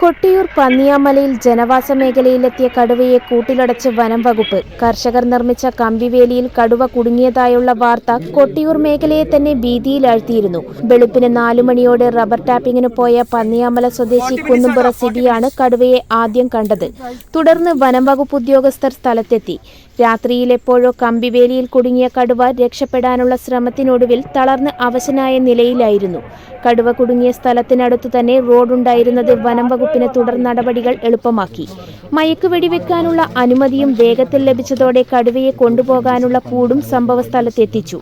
കൊട്ടിയൂർ പന്നിയാമലയിൽ ജനവാസ മേഖലയിലെത്തിയ കടുവയെ കൂട്ടിലടച്ച് വനം വകുപ്പ്. കർഷകർ നിർമ്മിച്ച കമ്പിവേലിയിൽ കടുവ കുടുങ്ങിയതായുള്ള വാർത്ത കൊട്ടിയൂർ മേഖലയെ തന്നെ ഭീതിയിലാഴ്ത്തിയിരുന്നു. വെളുപ്പിന് നാലു മണിയോടെ റബ്ബർ ടാപ്പിങ്ങിന് പോയ പന്നിയാമല സ്വദേശി കുന്നുംപുറ സിബിയാണ് കടുവയെ ആദ്യം കണ്ടത്. തുടർന്ന് വനം വകുപ്പ് ഉദ്യോഗസ്ഥർ സ്ഥലത്തെത്തി. രാത്രിയിൽ എപ്പോഴോ കമ്പിവേലിയിൽ കുടുങ്ങിയ കടുവ രക്ഷപ്പെടാനുള്ള ശ്രമത്തിനൊടുവിൽ തളർന്ന് അവശനായ നിലയിലായിരുന്നു. കടുവ കുടുങ്ങിയ സ്ഥലത്തിനടുത്തു തന്നെ റോഡുണ്ടായിരുന്നത് വനം വകുപ്പിന് തുടർ നടപടികൾ എളുപ്പമാക്കി. മയക്ക് വെടിവെക്കാനുള്ള അനുമതിയും വേഗത്തിൽ ലഭിച്ചതോടെ കടുവയെ കൊണ്ടുപോകാനുള്ള കൂടും സംഭവസ്ഥലത്തെത്തിച്ചു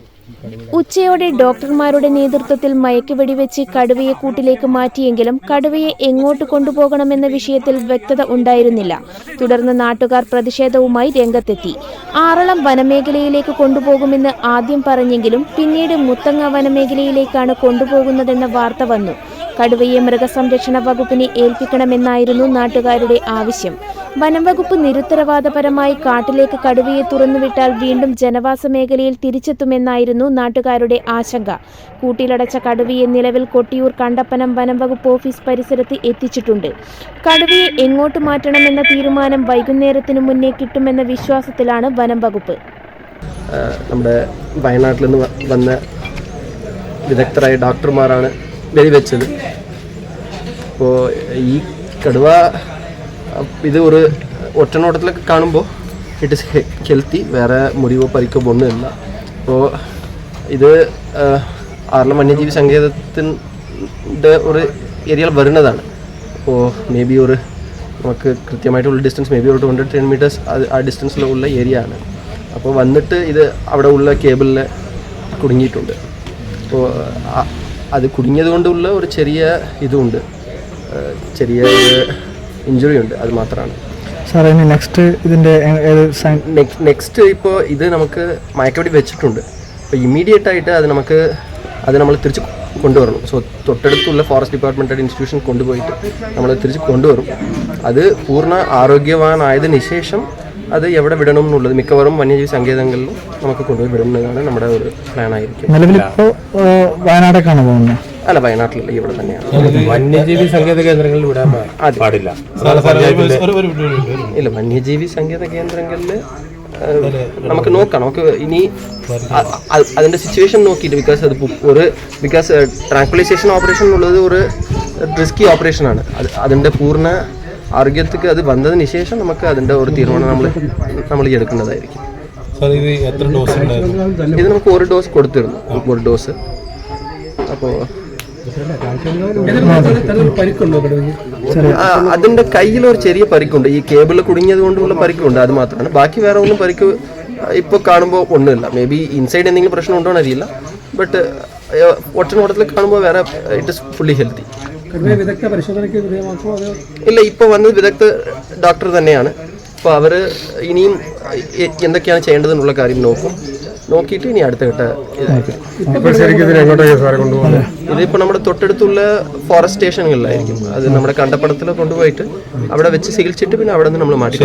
ഉച്ചയോടെ ഡോക്ടർമാരുടെ നേതൃത്വത്തിൽ മയക്കുവെടിവെച്ച് കടുവയെ കൂട്ടിലേക്ക് മാറ്റിയെങ്കിലും കടുവയെ എങ്ങോട്ട് കൊണ്ടുപോകണമെന്ന വിഷയത്തിൽ വ്യക്തത ഉണ്ടായിരുന്നില്ല. തുടർന്ന് നാട്ടുകാർ പ്രതിഷേധവുമായി രംഗത്തെത്തി. ആറളം വനമേഖലയിലേക്ക് കൊണ്ടുപോകുമെന്ന് ആദ്യം പറഞ്ഞെങ്കിലും പിന്നീട് മുത്തങ്ങ വനമേഖലയിലേക്കാണ് കൊണ്ടുപോകുന്നതെന്ന വാർത്ത വന്നു. കടുവയെ മൃഗസംരക്ഷണ വകുപ്പിനെ ഏൽപ്പിക്കണമെന്നായിരുന്നു നാട്ടുകാരുടെ ആവശ്യം. വനംവകുപ്പ് നിരുത്തരവാദപരമായി കാട്ടിലേക്ക് കടുവയെ തുറന്നുവിട്ടാൽ വീണ്ടും ജനവാസ മേഖലയിൽ തിരിച്ചെത്തുമെന്നായിരുന്നു നാട്ടുകാരുടെ ആശങ്ക. കൂട്ടിലടച്ച കടുവയെ നിലവിൽ കൊട്ടിയൂർ കണ്ടപ്പനം വനംവകുപ്പ് ഓഫീസ് പരിസരത്ത് എത്തിച്ചിട്ടുണ്ട്. കടുവയെ എങ്ങോട്ട് മാറ്റണമെന്ന തീരുമാനം വൈകുന്നേരത്തിനു മുന്നേ കിട്ടുമെന്ന വിശ്വാസത്തിലാണ് വനംവകുപ്പ് നമ്മുടെ വയനാട്ടിൽ നിന്ന് വന്ന വിദഗ്ധരായ ഡോക്ടർമാരാണ് വെടിവെച്ചത്. അപ്പോൾ ഈ കടുവ ഇത് ഒരു ഒറ്റനോട്ടത്തിലൊക്കെ കാണുമ്പോൾ ഇട്ട് കെൽത്തി വേറെ മുറിവോ പരിക്കോ ഒന്നുമില്ല അപ്പോൾ ഇത് ആറിലെ വന്യജീവി സങ്കേതത്തിന്റെ ഒരു ഏരിയയിൽ വരുന്നതാണ്. അപ്പോൾ മേ ബി ഒരു നമുക്ക് കൃത്യമായിട്ടുള്ള ഡിസ്റ്റൻസ് മേ ബി ഒരു ടു ഹൺഡ്രഡ് ടെൻ മീറ്റേഴ്സ് ആ ഡിസ്റ്റൻസിലുള്ള ഏരിയ ആണ്. അപ്പോൾ വന്നിട്ട് ഇത് അവിടെ ഉള്ള കേബിളിൽ കുടുങ്ങിയിട്ടുണ്ട്. അപ്പോൾ അത് കുടുങ്ങിയത് കൊണ്ടുള്ള ഒരു ചെറിയ ഇതുണ്ട്. ചെറിയ ഇഞ്ചുറി ഉണ്ട്. അത് മാത്രമാണ് സാറേ നെക്സ്റ്റ് ഇതിന്റെ നെക്സ്റ്റ് ഇപ്പോൾ ഇത് നമുക്ക് മയക്കവടി വെച്ചിട്ടുണ്ട്. അപ്പോൾ ഇമ്മീഡിയറ്റ് ആയിട്ട് അത് നമുക്ക് അത് നമ്മൾ തിരിച്ച് കൊണ്ടുവരണം. സോ തൊട്ടടുത്തുള്ള ഫോറസ്റ്റ് ഡിപ്പാർട്ട്മെന്റ് ഇൻസ്റ്റിറ്റ്യൂഷൻ കൊണ്ടുപോയിട്ട് നമ്മൾ തിരിച്ച് കൊണ്ടുവരും. അത് പൂർണ ആരോഗ്യവാനായതിനു ശേഷം അത് എവിടെ വിടണം എന്നുള്ളത് മിക്കവാറും വന്യജീവി സങ്കേതങ്ങളിലും നമുക്ക് കൊണ്ടുപോയി വിടുന്നതാണ് നമ്മുടെ ഒരു പ്ലാൻ ആയിരിക്കും. നിലവിലിപ്പോൾ വയനാടേക്കാണ് പോകുന്നത് അല്ല വയനാട്ടിലല്ല ഇവിടെ തന്നെയാണ്. വന്യജീവി സങ്കേത കേന്ദ്രങ്ങളിൽ വിടാൻ പാടില്ല. ഇല്ല വന്യജീവി സങ്കേത കേന്ദ്രങ്ങളിൽ നമുക്ക് നോക്കാം. നമുക്ക് ഇനി അതിന്റെ സിറ്റുവേഷൻ നോക്കിയിട്ട് ബിക്കോസ് അത് ഒരു ബിക്കോസ് ട്രാങ്കുലൈസേഷൻ ഓപ്പറേഷൻ എന്നുള്ളത് ഒരു റിസ്കി ഓപ്പറേഷൻ ആണ്. അത് അതിന്റെ പൂർണ ആരോഗ്യത്തിക്ക് അത് വന്നതിന് ശേഷം നമുക്ക് അതിന്റെ ഒരു തീരുമാനം നമ്മൾ നമ്മൾ എടുക്കേണ്ടതായിരിക്കും ഇത് നമുക്ക് ഒരു ഡോസ് കൊടുത്തിരുന്നു ഒരു ഡോസ് അപ്പോൾ അതിന്റെ കയ്യിൽ ഒരു ചെറിയ പരിക്കുണ്ട്. ഈ കേബിളിൽ കുടുങ്ങിയത് കൊണ്ടുള്ള പരിക്കുണ്ട്. അത് മാത്രമാണ്. ബാക്കി വേറെ ഒന്നും പരിക്ക് ഇപ്പോൾ കാണുമ്പോൾ ഒന്നുമില്ല. മേ ബി ഇൻസൈഡ് എന്തെങ്കിലും പ്രശ്നം ഉണ്ടോ അറിയില്ല. ബട്ട് ഒറ്റനോട്ടത്തിൽ കാണുമ്പോൾ വേറെ ഇറ്റ് ഇസ് ഫുള്ളി ഹെൽത്തി ഇല്ല ഇപ്പോൾ വന്നത് വിദഗ്ധ ഡോക്ടർ തന്നെയാണ്. അപ്പോൾ അവർ ഇനിയും എന്തൊക്കെയാണ് ചെയ്യേണ്ടതെന്നുള്ള കാര്യം നോക്കും. നോക്കിയിട്ട് ഇനി അടുത്ത ഘട്ട ഇതിപ്പോ ഇതിപ്പോൾ നമ്മുടെ തൊട്ടടുത്തുള്ള ഫോറസ്റ്റ് സ്റ്റേഷനുകളിലായിരിക്കും അത് നമ്മുടെ കണ്ടപ്പടത്തിൽ കൊണ്ടുപോയിട്ട് അവിടെ വെച്ച് ചികിത്സിച്ചിട്ട് പിന്നെ അവിടെ നിന്ന് നമ്മൾ മാറ്റി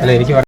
അല്ല എനിക്ക്